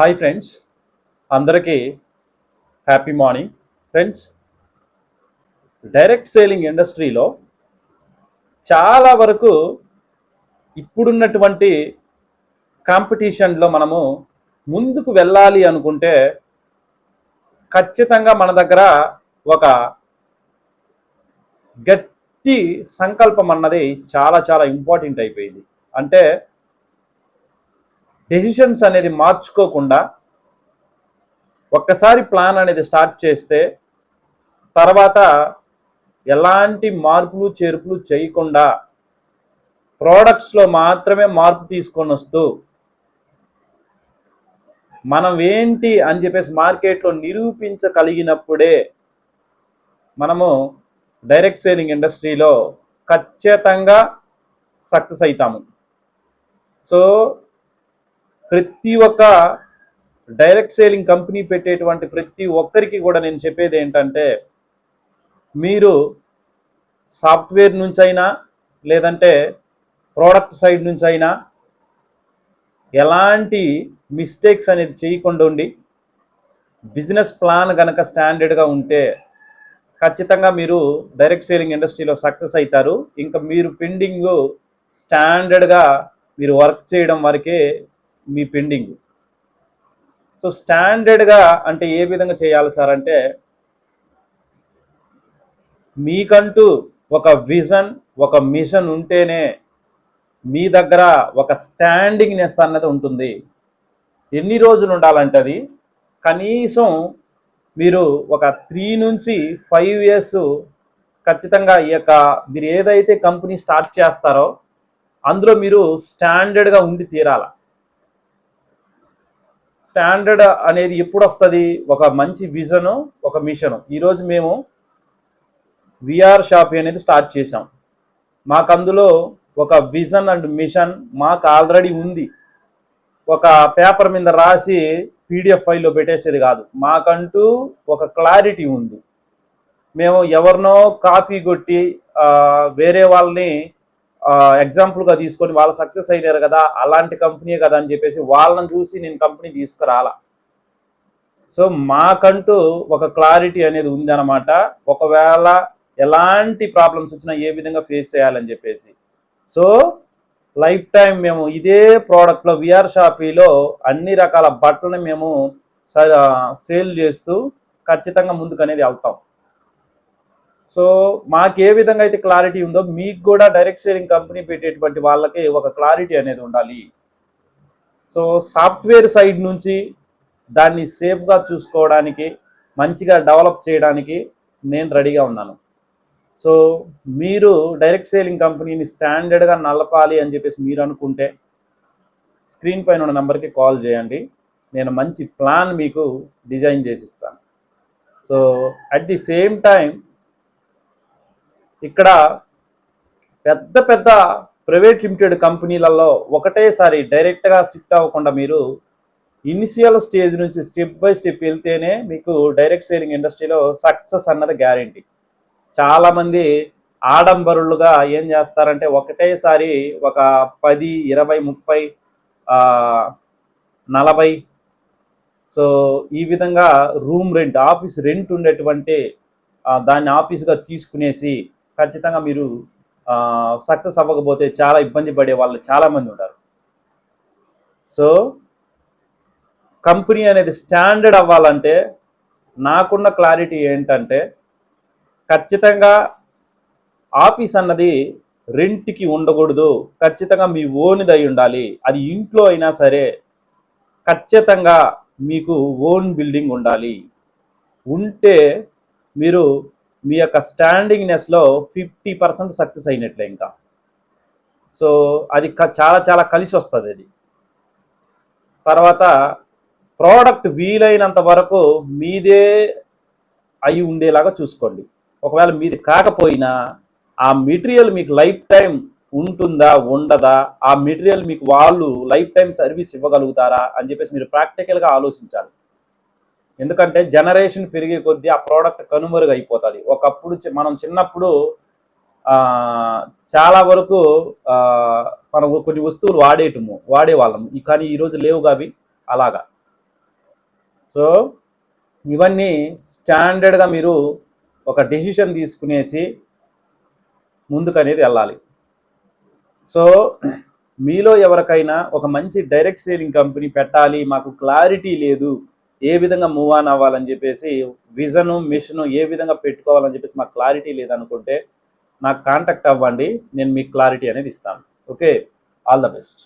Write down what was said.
Hi friends అందరికీ happy morning friends direct selling ఇండస్ట్రీలో చాలా వరకు ఇప్పుడున్నటువంటి కాంపిటీషన్లో మనము ముందుకు వెళ్ళాలి అనుకుంటే ఖచ్చితంగా మన దగ్గర ఒక గట్టి సంకల్పం అన్నది చాలా చాలా ఇంపార్టెంట్ అయిపోయింది. అంటే డెసిషన్స్ అనేది మార్చుకోకుండా ఒక్కసారి ప్లాన్ అనేది స్టార్ట్ చేస్తే తర్వాత ఎలాంటి మార్పులు చేర్పులు చేయకుండా ప్రోడక్ట్స్లో మాత్రమే మార్పు తీసుకొని వస్తూ మనం ఏంటి అని చెప్పేసి మార్కెట్లో నిరూపించగలిగినప్పుడే మనము డైరెక్ట్ సేలింగ్ ఇండస్ట్రీలో ఖచ్చితంగా సక్సెస్ అవుతాము సో ప్రతి ఒక్క డైరెక్ట్ సేలింగ్ కంపెనీ పెట్టేటువంటి ప్రతి ఒక్కరికి కూడా నేను చెప్పేది ఏంటంటే మీరు సాఫ్ట్వేర్ నుంచి అయినా లేదంటే ప్రోడక్ట్ సైడ్ నుంచి అయినా ఎలాంటి మిస్టేక్స్ అనేది చేయకుండా ఉండి బిజినెస్ ప్లాన్ కనుక స్టాండర్డ్గా ఉంటే ఖచ్చితంగా మీరు డైరెక్ట్ సేలింగ్ ఇండస్ట్రీలో సక్సెస్ అవుతారు. ఇంకా మీరు పెండింగ్ స్టాండర్డ్గా మీరు వర్క్ చేయడం వరకే మీ పెండింగ్. సో స్టాండర్డ్గా అంటే ఏ విధంగా చేయాలి సార్ అంటే మీకంటూ ఒక విజన్ ఒక మిషన్ ఉంటేనే మీ దగ్గర ఒక స్టాండింగ్నెస్ అన్నది ఉంటుంది. ఎన్ని రోజులు ఉండాలంటే అది? కనీసం మీరు ఒక త్రీ నుంచి ఫైవ్ ఇయర్స్ ఖచ్చితంగా ఈ యొక్క మీరు ఏదైతే కంపెనీ స్టార్ట్ చేస్తారో అందులో మీరు స్టాండర్డ్గా ఉండి తీరాల? స్టాండర్డ్ అనేది ఎప్పుడు వస్తుంది? ఒక మంచి విజను ఒక మిషను. ఈరోజు మేము విఆర్ షాప్ అనేది స్టార్ట్ చేసాం మాకు అందులో ఒక విజన్ అండ్ మిషన్ మాకు ఆల్రెడీ ఉంది. ఒక పేపర్ మీద రాసి పీడిఎఫ్ ఫైల్లో పెట్టేసేది కాదు. మాకంటూ ఒక క్లారిటీ ఉంది. మేము ఎవరినో కాఫీ కొట్టి వేరే వాళ్ళని ఎగ్జాంపుల్గా తీసుకొని వాళ్ళు సక్సెస్ అయ్యారు కదా అలాంటి కంపెనీ కదా అని చెప్పేసి వాళ్ళని చూసి నేను కంపెనీ తీసుకురాలా. సో మాకంటూ ఒక క్లారిటీ అనేది ఉందన్నమాట. ఒకవేళ ఎలాంటి ప్రాబ్లమ్స్ వచ్చినా ఏ విధంగా ఫేస్ చేయాలని చెప్పేసి. సో లైఫ్ టైం మేము ఇదే ప్రోడక్ట్లో విఆర్ షాపీలో అన్ని రకాల బట్టలను మేము సేల్ చేస్తూ ఖచ్చితంగా ముందుకు అనేది వెళ్తాం. సో మాకు ఏ విధంగా అయితే క్లారిటీ ఉందో మీకు కూడా డైరెక్ట్ షేరింగ్ కంపెనీ పెట్టేటువంటి వాళ్ళకి ఒక క్లారిటీ అనేది ఉండాలి. సో సాఫ్ట్వేర్ సైడ్ నుంచి దాన్ని సేఫ్గా చూసుకోవడానికి మంచిగా డెవలప్ చేయడానికి నేను రెడీగా ఉన్నాను. సో మీరు డైరెక్ట్ సేలింగ్ కంపెనీని స్టాండర్డ్గా నలపాలి అని చెప్పేసి మీరు అనుకుంటే స్క్రీన్ పైన ఉన్న నెంబర్కి కాల్ చేయండి. నేను మంచి ప్లాన్ మీకు డిజైన్ చేసి ఇస్తాను. So at the same time ఇక్కడ పెద్ద పెద్ద ప్రైవేట్ లిమిటెడ్ కంపెనీలలో ఒకటేసారి డైరెక్ట్గా షిఫ్ట్ అవ్వకుండా మీరు ఇనిషియల్ స్టేజ్ నుంచి స్టెప్ బై స్టెప్ వెళ్తేనే మీకు డైరెక్ట్ సేలింగ్ ఇండస్ట్రీలో సక్సెస్ అన్నది గ్యారంటీ. చాలామంది ఆడంబరులుగా ఏం చేస్తారంటే ఒకటేసారి ఒక పది ఇరవై ముప్పై నలభై సో ఈ విధంగా రూమ్ రెంట్ ఆఫీస్ రెంట్ ఉండేటువంటి దాన్ని ఆఫీస్గా తీసుకునేసి ఖచ్చితంగా మీరు సక్సెస్ అవ్వకపోతే చాలా ఇబ్బంది పడే వాళ్ళు చాలామంది ఉంటారు. సో కంపెనీ అనేది స్టాండర్డ్ అవ్వాలంటే నాకున్న క్లారిటీ ఏంటంటే ఖచ్చితంగా ఆఫీస్ అన్నది రెంట్కి ఉండకూడదు. ఖచ్చితంగా మీ ఓన్ది అయి ఉండాలి. అది ఇంట్లో అయినా సరే ఖచ్చితంగా మీకు ఓన్ బిల్డింగ్ ఉండాలి. ఉంటే మీరు మీ యొక్క స్టాండింగ్నెస్లో ఫిఫ్టీ పర్సెంట్ సక్సెస్ అయినట్లే ఇంకా. సో అది చాలా చాలా కలిసి వస్తుంది అది. తర్వాత ప్రోడక్ట్ వీలైనంత వరకు మీదే అయి ఉండేలాగా చూసుకోండి. ఒకవేళ మీది కాకపోయినా ఆ మెటీరియల్ మీకు లైఫ్ టైం ఉంటుందా ఉండదా ఆ మెటీరియల్ మీకు వాళ్ళు లైఫ్ టైం సర్వీస్ ఇవ్వగలుగుతారా అని చెప్పేసి మీరు ప్రాక్టికల్గా ఆలోచించాలి. ఎందుకంటే జనరేషన్ పెరిగే కొద్దీ ఆ ప్రోడక్ట్ కనుమరుగు అయిపోతుంది. ఒకప్పుడు మనం చిన్నప్పుడు చాలా వరకు మనం కొన్ని వస్తువులు వాడేటము వాడేవాళ్ళము. కానీ ఈరోజు లేవుగా అవి అలాగా. సో ఇవన్నీ స్టాండర్డ్గా మీరు ఒక డెసిషన్ తీసుకునేసి ముందుకు అనేది వెళ్ళాలి సో మీలో ఎవరికైనా ఒక మంచి డైరెక్ట్ సేలింగ్ కంపెనీ పెట్టాలి మాకు క్లారిటీ లేదు ఏ విధంగా మూవ్ ఆన్ అవ్వాలని చెప్పేసి విజను మిషను ఏ విధంగా పెట్టుకోవాలని చెప్పేసి మాకు క్లారిటీ లేదనుకుంటే నాకు కాంటాక్ట్ అవ్వండి నేను మీకు క్లారిటీ అనేది ఇస్తాను. Okay all the best